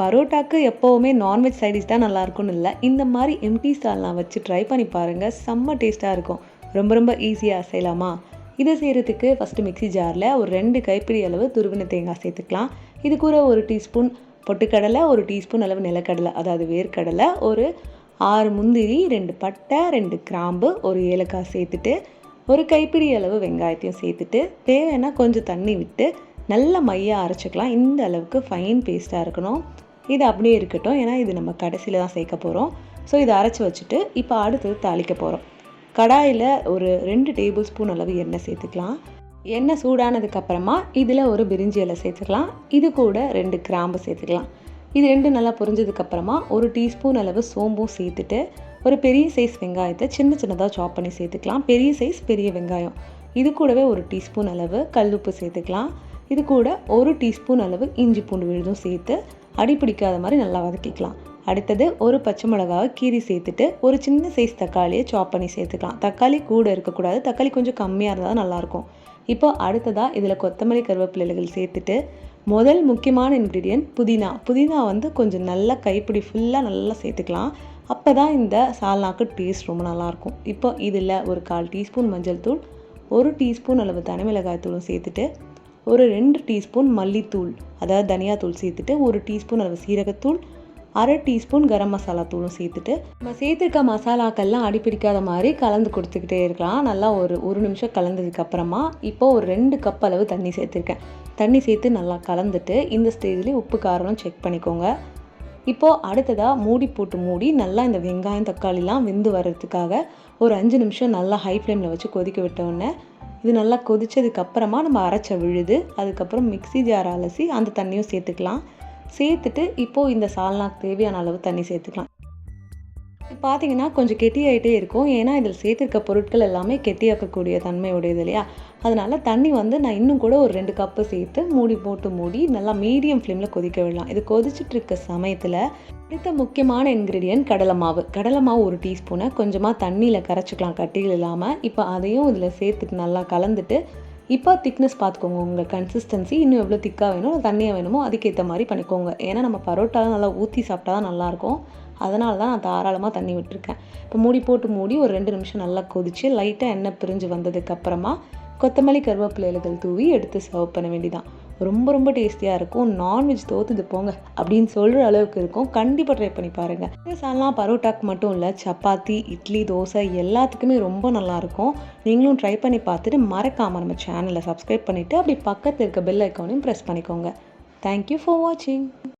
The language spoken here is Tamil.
பரோட்டாக்கு எப்போவுமே நான்வெஜ் சைடிஷ் தான் நல்லாயிருக்கும்னு இல்லை. இந்த மாதிரி எம்டி ஸ்டால்லாம் வச்சு ட்ரை பண்ணி பாருங்கள் செம்ம டேஸ்ட்டாக இருக்கும். ரொம்ப ரொம்ப ஈஸியாக செய்யலாமா? இதை செய்கிறதுக்கு ஃபஸ்ட்டு மிக்ஸி ஜாரில் ஒரு ரெண்டு கைப்பிடி அளவு துருவின தேங்காய் சேர்த்துக்கலாம். இது கூட ஒரு டீஸ்பூன் பொட்டுக்கடலை ஒரு டீஸ்பூன் அளவு நிலக்கடலை அதாவது வேர்க்கடலை ஒரு ஆறு முந்திரி ரெண்டு பட்டை ரெண்டு கிராம்பு ஒரு ஏலக்காய் சேர்த்துட்டு ஒரு கைப்பிடி அளவு வெங்காயத்தையும் சேர்த்துட்டு தேவைன்னா கொஞ்சம் தண்ணி விட்டு நல்ல மையாக அரைச்சிக்கலாம். இந்த அளவுக்கு ஃபைன் பேஸ்ட்டாக இருக்கணும். இது அப்படியே இருக்கட்டும். ஏன்னா இது நம்ம கடைசியில் தான் சேர்க்க போகிறோம் ஸோ இதை அரைச்சி வச்சுட்டு இப்போ அடுத்தது தாளிக்க போகிறோம் கடாயில் ஒரு ரெண்டு டேபிள் ஸ்பூன் அளவு எண்ணெய் சேர்த்துக்கலாம். எண்ணெய் சூடானதுக்கப்புறமா இதில் ஒரு பிரிஞ்சி இலை சேர்த்துக்கலாம். இது கூட ரெண்டு கிராம்பு சேர்த்துக்கலாம். இது ரெண்டு நல்லா பொரிஞ்சதுக்கப்புறமா ஒரு டீஸ்பூன் அளவு சோம்பும் சேர்த்துட்டு ஒரு பெரிய சைஸ் வெங்காயத்தை சின்ன சின்னதாக சாப் பண்ணி சேர்த்துக்கலாம். பெரிய சைஸ் பெரிய வெங்காயம். இது கூடவே ஒரு டீஸ்பூன் அளவு கல்லுப்பு சேர்த்துக்கலாம். இது கூட ஒரு டீஸ்பூன் அளவு இஞ்சி பூண்டு விழுதும் சேர்த்து அடி பிடிக்காத மாதிரி நல்லா வதக்கிக்கலாம். அடுத்தது ஒரு பச்சை மிளகாவை கீரி சேர்த்துட்டு ஒரு சின்ன சைஸ் தக்காளியை சாப் பண்ணி சேர்த்துக்கலாம். தக்காளி கூட இருக்கக்கூடாது. தக்காளி கொஞ்சம் கம்மியாக இருந்தால் நல்லாயிருக்கும். இப்போ அடுத்ததாக இதில் கொத்தமல்லி கருவேப்பிலைகள் சேர்த்துட்டு முதல் முக்கியமான இன்க்ரீடியன்ட் புதினா. புதினா வந்து கொஞ்சம் நல்லா கைப்பிடி ஃபுல்லாக நல்லா சேர்த்துக்கலாம். அப்போ தான் இந்த சால்னாக்கு டேஸ்ட் ரொம்ப நல்லாயிருக்கும். இப்போ இதில் ஒரு கால் டீஸ்பூன் மஞ்சள் தூள் ஒரு டீஸ்பூன் அளவு தனி மிளகாய் தூளும் சேர்த்துட்டு ஒரு ரெண்டு டீஸ்பூன் மல்லித்தூள் அதாவது தனியாத்தூள் சேர்த்துட்டு ஒரு டீஸ்பூன் அளவு சீரகத்தூள் அரை டீஸ்பூன் கரம் மசாலா தூளும் சேர்த்துட்டு நம்ம சேர்த்துருக்க மசாலாக்கள்லாம் அடிப்பிடிக்காத மாதிரி கலந்து கொடுத்துக்கிட்டே இருக்கலாம். நல்லா ஒரு ஒரு நிமிஷம் கலந்ததுக்கப்புறமா இப்போ ஒரு ரெண்டு கப் அளவு தண்ணி சேர்த்துருக்கேன். தண்ணி சேர்த்து நல்லா கலந்துட்டு இந்த ஸ்டேஜ்லேயே உப்பு காரம் செக் பண்ணிக்கோங்க. இப்போது அடுத்ததாக மூடி போட்டு மூடி நல்லா இந்த வெங்காயம் தக்காளிலாம் வெந்து வர்றதுக்காக ஒரு அஞ்சு நிமிஷம் நல்லா ஹை ஃப்ளேமில் வச்சு கொதிக்க விட்டோடனே இது நல்லா கொதித்ததுக்கப்புறமா நம்ம அரைச்ச விழுது அதுக்கப்புறம் மிக்ஸி ஜார் அலசி அந்த தண்ணியும் சேர்த்துக்கலாம். சேர்த்துட்டு இப்போது இந்த சால்னாக்கு தேவையான அளவு தண்ணி சேர்த்துக்கலாம். பார்த்தீங்கன்னா கொஞ்சம் கெட்டியாயிட்டே இருக்கும். ஏன்னா இதில் சேர்த்துருக்க பொருட்கள் எல்லாமே கெட்டியாக்கக்கூடிய தன்மை உடையது இல்லையா? அதனால் தண்ணி வந்து நான் இன்னும் கூட ஒரு ரெண்டு கப்பு சேர்த்து மூடி போட்டு மூடி நல்லா மீடியம் ஃப்ளேமில் கொதிக்க விடலாம். இது கொதிச்சுட்டு இருக்க சமயத்தில் அடுத்த முக்கியமான இன்க்ரீடியன்ட் கடலை மாவு. கடலை மாவு ஒரு டீஸ்பூனை கொஞ்சமாக தண்ணியில் கரைச்சிக்கலாம். கட்டிகள் இல்லாமல் இப்போ அதையும் இதில் சேர்த்துட்டு நல்லா கலந்துட்டு இப்போ திக்னஸ் பார்த்துக்கோங்க உங்கள் கன்சிஸ்டன்சி இன்னும் எவ்வளோ திக்காக வேணும் தண்ணியாக வேணுமோ அதுக்கேற்ற மாதிரி பண்ணிக்கோங்க. ஏன்னா நம்ம பரோட்டாலாம் நல்லா ஊற்றி சாப்பிட்டா தான் நல்லாயிருக்கும் அதனால தான் நான் தாராளமாக தண்ணி விட்டுருக்கேன். இப்போ மூடி போட்டு மூடி ஒரு ரெண்டு நிமிஷம் நல்லா கொதித்து லைட்டாக எண்ணெய் பிரிஞ்சு வந்ததுக்கப்புறமா கொத்தமல்லி கருவேப்பிலை இலைகள் தூவி எடுத்து சர்வ் பண்ண வேண்டிதான். ரொம்ப ரொம்ப டேஸ்டியாக இருக்கும். நான்வெஜ் தோத்துது போங்க. அப்படின்னு சொல்கிற அளவுக்கு இருக்கும். கண்டிப்பாக ட்ரை பண்ணி பாருங்கள் இந்த சால்லாம் பரோட்டாக்கு மட்டும் இல்லை சப்பாத்தி இட்லி தோசை எல்லாத்துக்குமே ரொம்ப நல்லாயிருக்கும் நீங்களும் ட்ரை பண்ணி பார்த்துட்டு மறக்காமல் நம்ம சேனலை சப்ஸ்கிரைப் பண்ணிவிட்டு அப்படி பக்கத்தில் இருக்க பெல் ஐக்கானையும் ப்ரெஸ் பண்ணிக்கோங்க. தேங்க்யூ ஃபார் வாட்சிங்